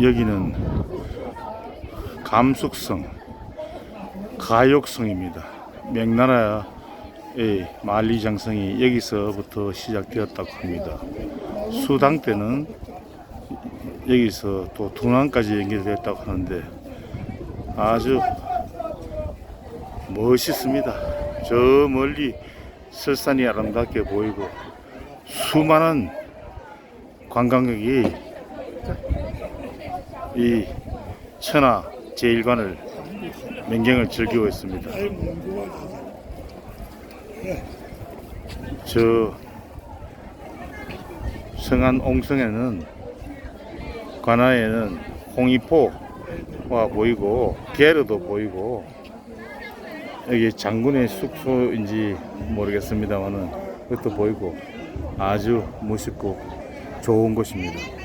여기는 감숙성 가욕성입니다. 명나라의 만리장성이 여기서부터 시작되었다고 합니다. 수당 때는 여기서 또 둔왕까지 연결되었다고 하는데 아주 멋있습니다. 저 멀리 설산이 아름답게 보이고 수많은 관광객이 이 천하 제일관을 맹경을 즐기고 있습니다. 저 성안 옹성에는 관아에는 홍이포가 보이고 게르도 보이고 여기 장군의 숙소인지 모르겠습니다만은 그것도 보이고 아주 멋있고 좋은 곳입니다.